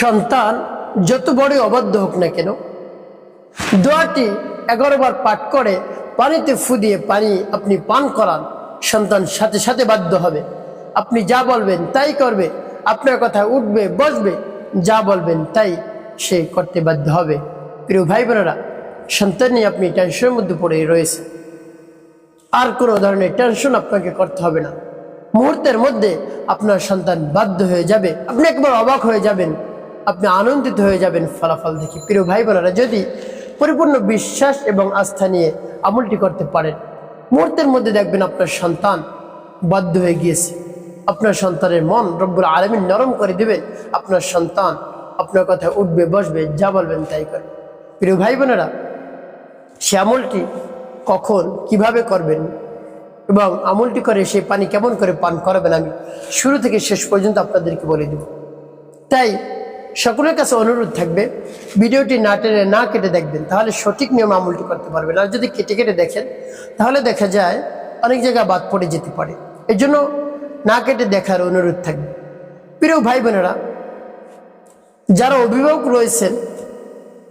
সন্তান যত বড় অবাধ্য হোক না কেন, দোয়াটি এগারো বার পাঠ করে পানিতে ফু দিয়ে পানি আপনি পান করান, সন্তান সাথে সাথে বাধ্য হবে। আপনি যা বলবেন তাই করবে, আপনার কথা উঠবে, বসবে, যা বলবেন তাই সে করতে বাধ্য হবে। প্রিয় ভাই বোনেরা সন্তান নিয়ে আপনি টেনশনের মধ্যে পড়ে রয়েছে আর কোনো ধরনের টেনশন আপনাকে করতে হবে না। মুহূর্তের মধ্যে আপনার সন্তান বাধ্য হয়ে যাবে, আপনি একবার অবাক হয়ে যাবেন। আপনি আনন্দিত হয়ে যাবেন ফলাফল দেখে। প্রিয় ভাই বোনেরা যদি পরিপূর্ণ বিশ্বাস এবং আস্থা নিয়ে আমলটি করতে পারেন, মুহূর্তের মধ্যে দেখবেন আপনার সন্তান বাধ্য হয়ে গিয়েছে। আপনার সন্তানের মন রব্বুর আলমিন নরম করে দিবেন আপনার সন্তান আপনার কথা উঠবে, বসবে, যা বলবেন তাই করে প্রিয় ভাই বোনেরা সে আমলটি কখন, কীভাবে করবেন এবং আমলটি করে সেই পানি কেমন করে পান করাবেন আমি শুরু থেকে শেষ পর্যন্ত আপনাদেরকে বলে দেব। তাই সকলের কাছে অনুরোধ থাকবে, ভিডিওটি না টেনে না কেটে দেখবেন, তাহলে সঠিক নিয়ম আমলটি করতে পারবেন। আর যদি কেটে কেটে দেখেন, তাহলে দেখা যায় অনেক জায়গায় বাদ পড়ে যেতে পারে। এর জন্য না কেটে দেখার অনুরোধ থাকবে। প্রিয় ভাই বোনেরা যারা অভিভাবক রয়েছেন,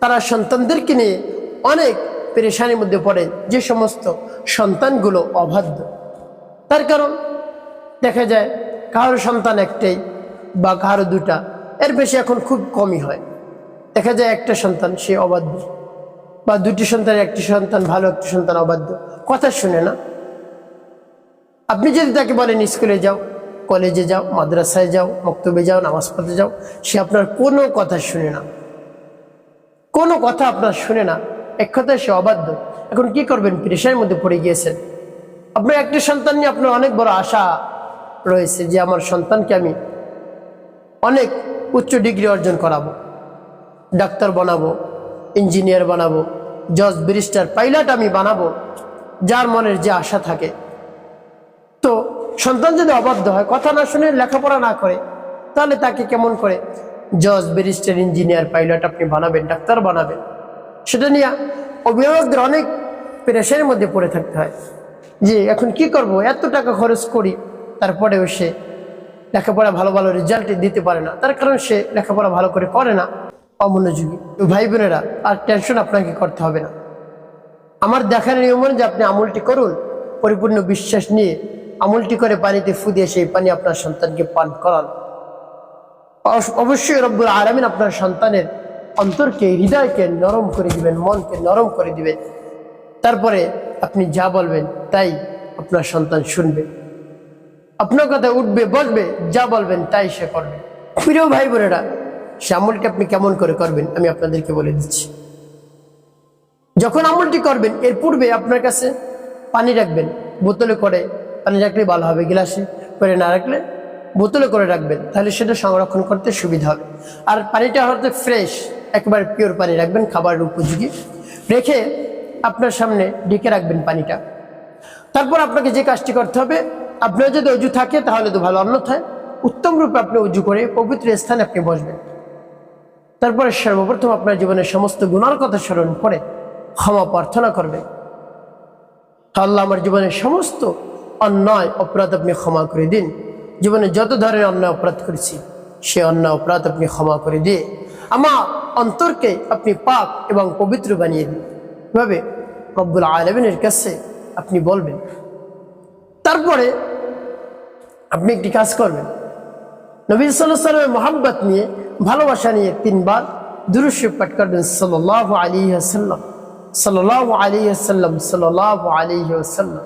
তারা সন্তানদেরকে নিয়ে অনেক পেরেশানির মধ্যে পড়েন যে সমস্ত সন্তানগুলো অবাধ্য। তার কারণ দেখা যায় কারও সন্তান একটাই বা কারও দুটা। এর বেশি এখন খুব কমই হয়। দেখা যায় একটা সন্তান, সে অবাধ্য। বা দুটি সন্তানের একটি সন্তান ভালো, একটি সন্তান অবাধ্য। কথা শুনে না। আপনি যদি তাকে বলেন, স্কুলে যাও, কলেজে যাও, মাদ্রাসায় যাও, মক্তবে যাও, নামাজ পড়তে যাও, সে আপনার কোনো কথা শুনে না। কোনো কথা আপনার শুনে না। এক কথায় সে অবাধ্য। এখন কি করবেন? প্রেশারের মধ্যে পড়ে গিয়েছেন। আপনার একটি সন্তান নিয়ে আপনার অনেক বড় আশা রয়েছে যে, আমার সন্তানকে আমি অনেক উচ্চ ডিগ্রি অর্জন করাবো। ডাক্তার বানাবো, ইঞ্জিনিয়ার বানাবো, জজ, ব্যারিস্টার, পাইলট আমি বানাবো, যার মনের যে আশা থাকে। তো সন্তান যদি অবাধ্য হয়, কথা না শুনে লেখাপড়া না করে, তাহলে তাকে কেমন করে? জজ, ব্যারিস্টার, ইঞ্জিনিয়ার, পাইলট আপনি বানাবেন, ডাক্তার বানাবেন। সেটা নিয়ে অভিভাবকদের অনেক প্রেশারের মধ্যে পড়ে থাকতে হয়। যে এখন কি করব? এত টাকা খরচ করি, তারপরেও সে লেখাপড়া ভালো ভালো রেজাল্ট দিতে পারে না। তার কারণ সে লেখাপড়া ভালো করে করে না অমনোযোগী। তো ভাই বোনেরা, আর টেনশন আপনাকে করতে হবে না। আমার দেখার নিয়ম যে আপনি আমলটি করুন, পরিপূর্ণ বিশ্বাস নিয়ে আমলটি করে পানিতে ফু দিয়ে সেই পানি আপনার সন্তানকে পান করান। অবশ্যই রব্বুল আরামিন আপনার সন্তানের অন্তরকে, হৃদয়কে নরম করে দিবেন, মনকে নরম করে দিবেন। তারপরে আপনি যা বলবেন, তাই আপনার সন্তান শুনবে। আপনার কথা উঠবে বসবে যা বলবেন তাই সে করবে। প্রিয় ভাই বোনেরা সে আমলটি আপনি কেমন করে করবেন আমি আপনাদেরকে বলে দিচ্ছি। যখন আমলটি করবেন, এর পূর্বে আপনার কাছে পানি রাখবেন, বোতলে করে পানি রাখলে ভালো হবে, গ্লাসে করে না রাখলে বোতলে করে রাখবেন, তাহলে সেটা সংরক্ষণ করতে সুবিধা হবে। আর পানিটা হয়তো ফ্রেশ একেবারে পিওর পানি রাখবেন খাবারের উপযোগী। রেখে আপনার সামনে ঢেকে রাখবেন পানিটা। তারপর আপনাকে যে কাজটি করতে হবে আপনার যদি অজু থাকে, তাহলে তো ভালো। অন্যথায় উত্তম রূপে আপনি উজু করে পবিত্র স্থানে আপনি বসবেন। তারপরে সর্বপ্রথম আপনার জীবনের সমস্ত গুণার কথা স্মরণ করে ক্ষমা প্রার্থনা করবেন। আল্লাহ আমার জীবনের সমস্ত অন্যায়, অপরাধ আপনি ক্ষমা করে দিন। জীবনে যত ধরনের অন্যায়, অপরাধ করেছি সে অন্যায়, অপরাধ আপনি ক্ষমা করে দিয়ে আমার অন্তরকে আপনি পাক এবং পবিত্র বানিয়ে দিন। এভাবে রব্বুল আলমিনের কাছে আপনি বলবেন। তারপরে আপনি একটি কাজ করবেন। নবী সাল্লাহ সাল্লামের মোহাম্মত নিয়ে, ভালোবাসা নিয়ে তিনবার দুরুশ্য পাঠ করবেন সাল্লাহ আলী আসাল্লাম সাল্লাহ আলী আসাল্লাম সাল্লাহ আলী আসাল্লাম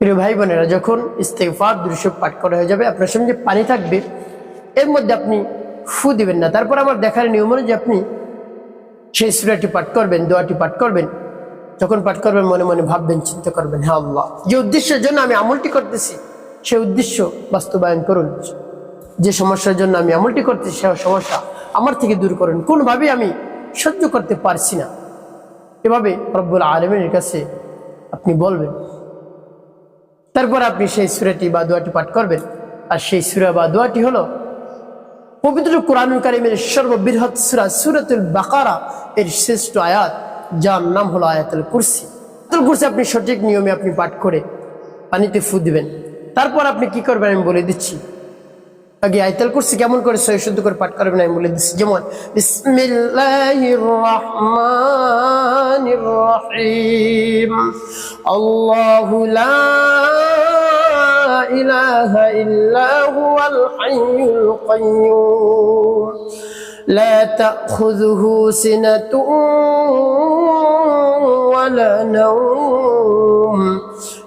প্রিয় ভাই বোনেরা যখন ইস্তেফার দৃশ্য পাঠ করা হয়ে যাবে, আপনার যে পানি থাকবে, এর মধ্যে আপনি ফু দিবেন না। তারপর আমার দেখার নিয়ম অনুযায়ী আপনি সেই সুরাটি পাঠ করবেন, দোয়াটি পাঠ করবেন। যখন পাঠ করবেন, মনে মনে ভাববেন, চিন্তা করবেন হ্যাঁ আল্লাহ, যে উদ্দেশ্যের জন্য আমি আমলটি করতেছি সেই উদ্দেশ্য বাস্তবায়ন করুন। যে সমস্যার জন্য আমি আমলটি করতেছি সে সমস্যা আমার থেকে দূর করুন। কোনোভাবেই আমি সহ্য করতে পারছি না। এভাবে রব্বুল আলমের কাছে আপনি বলবেন। তারপর আপনি সেই সুরাটি বা দোয়াটি পাঠ করবেন। আর সেই সুরা বা দোয়াটি হলো পবিত্র কোরআন কারিমের সর্ববৃহৎ সুরা, সুরাতুল বাকারা এর শ্রেষ্ঠ আয়াত, যার নাম হলো আয়াতুল কুরসি। আয়াতুল কুরসি আপনি সঠিক নিয়মে আপনি পাঠ করে পানিতে ফু দিবেন। তারপর আপনি কি করবেন আমি বলে দিচ্ছি আগে আয়তাল করছি কেমন করে সহি শুদ্ধ করে পাঠ করবেন আমি বলে দিচ্ছি যেমন বিসমিল্লাহির রহমানির রহিম আল্লাহু লা ইলাহা ইল্লা হুয়াল হাইয়ুল কাইয়্যুম لا تأخذه سنة ولا نوم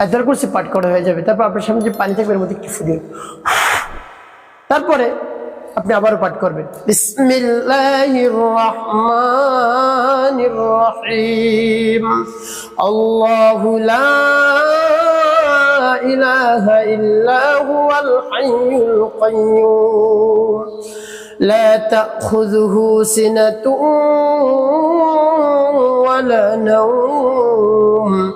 আয়তাল কুরসি পাঠ করা হয়ে যাবে তারপর আপনার সামনে যে পানি থাকবে এর মধ্যে একটু ফুদিয়ে তারপরে আপনি আবারও পাঠ করবেন বিসমিল্লাহির রহমানির রহিম আল্লাহু লা ইলাহা ইল্লা হুয়াল হাইয়ুল কাইয়্যুম لا تأخذه سنة ولا نوم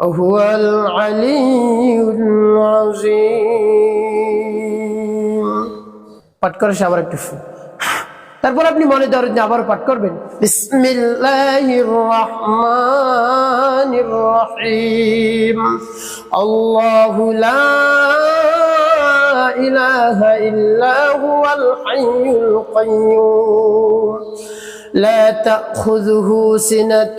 وهو العلي العظيم পাঠ করে সে আবার একটু ফু তারপর আপনি মনে ধরেন যে আবার পাঠ করবেন বিসমিল্লাহির রহমানির রহিম আল্লাহু লা ইলাহা ইল্লা হুয়াল হাইয়ুল কাইয়্যুম لا تأخذه سنة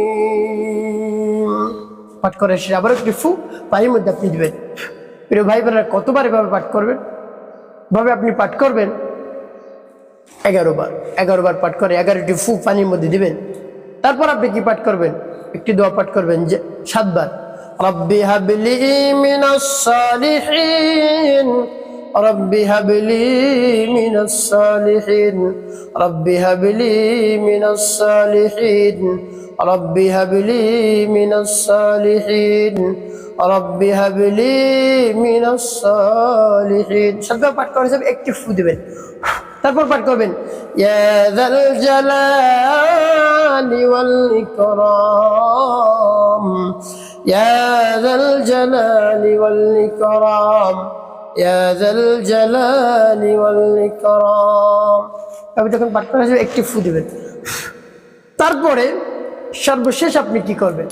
পাঠ করে সে আবার একটি ফু পানির মধ্যে আপনি দেবেন। প্রিয় ভাই বোনেরা কতবার এভাবে পাঠ করবেন? ভাবে আপনি পাঠ করবেন? এগারো বার এগারো বার পাঠ করে এগারোটি ফু পানির মধ্যে দিবেন। তারপর আপনি কি পাঠ করবেন? একটি দোয়া পাঠ করবেন যে, সাতবার, রব্বি হাবলি মিনাস সালিহিন, রব্বি হাবলি মিনাস সালিহিন, রব্বি হাবলি মিনাস সালিহিন রব্বি হাবলি মিনাস সালিহিন, রব্বি হাবলি মিনাস সালিহিন। সাতবার পাঠ করা হিসাবে একটি ফু দিবেন। তারপর পাঠ করবেন, ইয়া যাল জালালি ওয়াল ইকরাম, ইয়া যাল জালালি ওয়াল ইকরাম, ইয়া যাল জালালি ওয়াল ইকরাম। তবে যখন পাঠ করা হিসেবে একটি ফু দিবেন। তারপরে সর্বশেষ আপনি কি করবেন?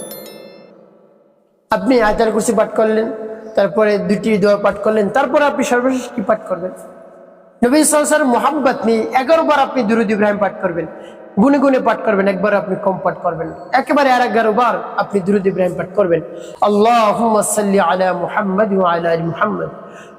আপনি আয়তাল কুরসি পাঠ করলেন, তারপরে দুটি দোয়া পাঠ করলেন, তারপরে আপনি সর্বশেষ কি পাঠ করবেন? নবী সালসার মোহাম্মত নিয়ে এগারো বার আপনি দুরুদ ইব্রাহিম পাঠ করবেন, গুনে গুনে পাঠ করবেন, একবার আপনি কম পাঠ করবেন একেবারে আর এগারো বার আপনি দুরুদ ইব্রাহিম পাঠ করবেন। আল্লাহ আলা মুহাম্মদ আলা মুহাম্মদ।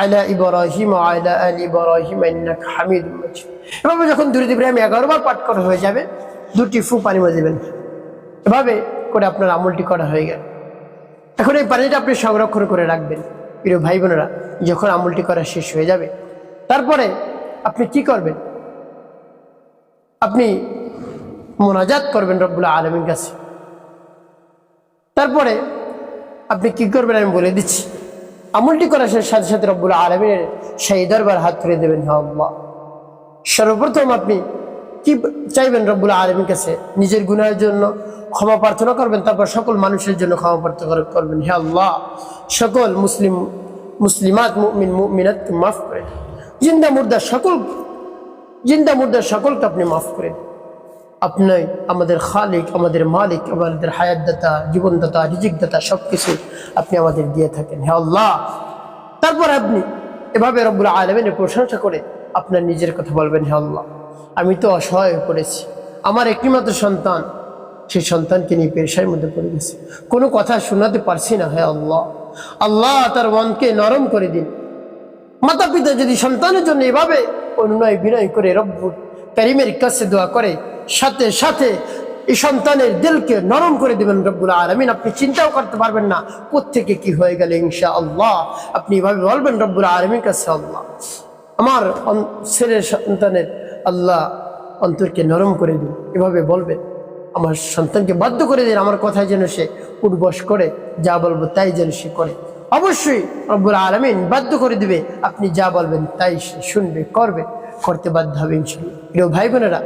আলা ইবরাহিম আয়লা আল ইবরাহিম হামিদ এভাবে যখন দুরুদ ইব্রাহিম এগারোবার পাঠ করা হয়ে যাবে, দুটি ফু পানি মাজবেন এভাবে করে আপনার আমলটি করা হয়ে গেল। এখন এই পানিটা আপনি সংরক্ষণ করে রাখবেন। প্রিয় ভাই বোনেরা যখন আমলটি করা শেষ হয়ে যাবে, তারপরে আপনি কি করবেন? আপনি মোনাজাত করবেন রব্বুল্লা আলমীর কাছে। তারপরে আপনি কি করবেন আমি বলে দিচ্ছি। আমলটি করার সাথে সাথে রব্বুল্লাহ আলমিনের সেই দরবার হাত তুলে দেবেন আল্লাহ। সর্বপ্রথম আপনি কি চাইবেন রব্বুল আলমীর কাছে? নিজের গুণের জন্য ক্ষমা প্রার্থনা করবেন, তারপর সকল মানুষের জন্য ক্ষমা প্রার্থনা করবেন, হে আল্লাহ। সকল মুসলিম, মুসলিমাত মুমিনাতকে মাফ করে জিন্দা মুর্দা সকল, জিন্দা মুর্দা সকলকে আপনি মাফ করে দিন। আপনি, আমাদের খালিক, আমাদের মালিক, আমাদের হায়াতদাতা, জীবনদাতা, রিজিকদাতা সব কিছু আপনি আমাদের দিয়ে থাকেন। হে আল্লাহ! তারপর আপনি এভাবে রব্বুল আলমিনের প্রশংসা করে আপনার নিজের কথা বলবেন, হে আল্লাহ। আমি তো অসহায় হয়ে পড়েছি। আমার একটিমাত্র সন্তান, সেই সন্তানকে নিয়ে পেশার মধ্যে পড়ে গেছে। কোনো কথা শোনাতে পারছি না, হে আল্লাহ। আল্লাহ তার মনকে নরম করে দিন। মাতা পিতা যদি সন্তানের জন্য এভাবে অনুনয় বিনয় করে রব্বুর করিমের কাছে দোয়া করে সাথে সাথে এই সন্তানের দিলকে নরম করে দেবেন রব্বুল আলমিন। আপনি চিন্তাও করতে পারবেন না কোথেকে কি হয়ে গেলে ইনশা আল্লাহ আপনি এভাবে বলবেন, রব্বুল আলমীর কাছে আল্লাহ। আমার ছেলের সন্তানের আল্লাহ অন্তরকে নরম করে দিন, এভাবে বলবেন। আমার সন্তানকে বাধ্য করে দিন, আমার কথায় যেন সে উঠবস করে, যা বলব তাই যেন সে করে। অবশ্যই রব্বুল আলমিন বাধ্য করে দিবে, আপনি যা বলবেন তাই সে শুনবে, করবে, করতে বাধ্য হবে ইনশাল্লাহ প্রিয় ভাই বোনেরা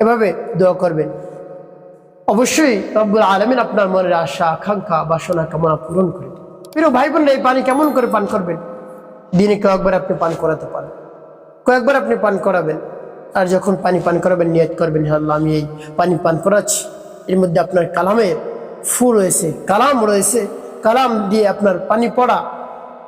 এভাবে দোয়া করবেন। অবশ্যই রব্বুল আলমিন আপনার মনের আশা, আকাঙ্ক্ষা, বাসনা, কামনা পূরণ করে প্রিয় ভাই বোনেরা এই পানি কেমন করে পান করবেন? দিনে কয়েকবার আপনি পান করাতে পারেন। কয়েকবার আপনি পান করাবেন। আর যখন পানি পান করাবেন, নিয়ত করবেন "হে আল্লাহ, আমি এই পানি পান করাচ্ছি। এর মধ্যে আপনার কালামের ফু রয়েছে, কালাম রয়েছে। কালাম দিয়ে আপনার পানি পড়া,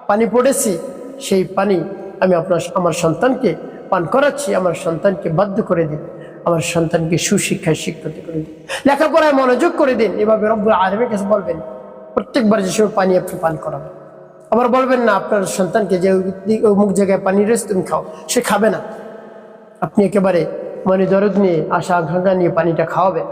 পানি পড়েছি, সেই পানি আমি আপনার, আমার সন্তানকে পান করাচ্ছি, আমার সন্তানকে বাধ্য করে দিন আমার সন্তানকে সুশিক্ষায় শিক্ষিত করে দিন। লেখাপড়ায় মনোযোগ করে দিন। এভাবে রব্বুল আলমের কাছে বলবেন, প্রত্যেকবার যে সময় পানি আপনি পান করাবেন। আবার বলবেন, না, আপনার সন্তানকে যে অমুক জায়গায় পানি রয়েছে তুমি খাও, সে খাবে না। আপনি একেবারে মানে দরদ নিয়ে, আশা আকাঙ্ক্ষা নিয়ে পানিটা খাওয়াবেন।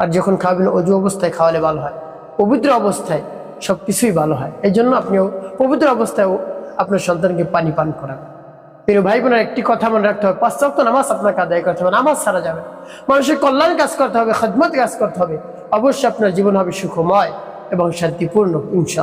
আর যখন খাওয়াবেন অজু অবস্থায় খাওয়ালে ভালো হয়। পবিত্র অবস্থায় সব কিছুই ভালো হয়। এই জন্য আপনিও পবিত্র অবস্থায় আপনার সন্তানকে পানি পান করাবেন। প্রিয় ভাই বোনের একটি কথা মনে রাখতে হবে। ওয়াক্ত নামাজ আপনাকে আদায় করতে হবে, নামাজ ছাড়া যাবে মানুষের কল্যাণ কাজ করতে হবে, খদমত কাজ করতে হবে। অবশ্যই আপনার জীবন হবে সুখময় এবং শান্তিপূর্ণ, ইনশাআল্লাহ।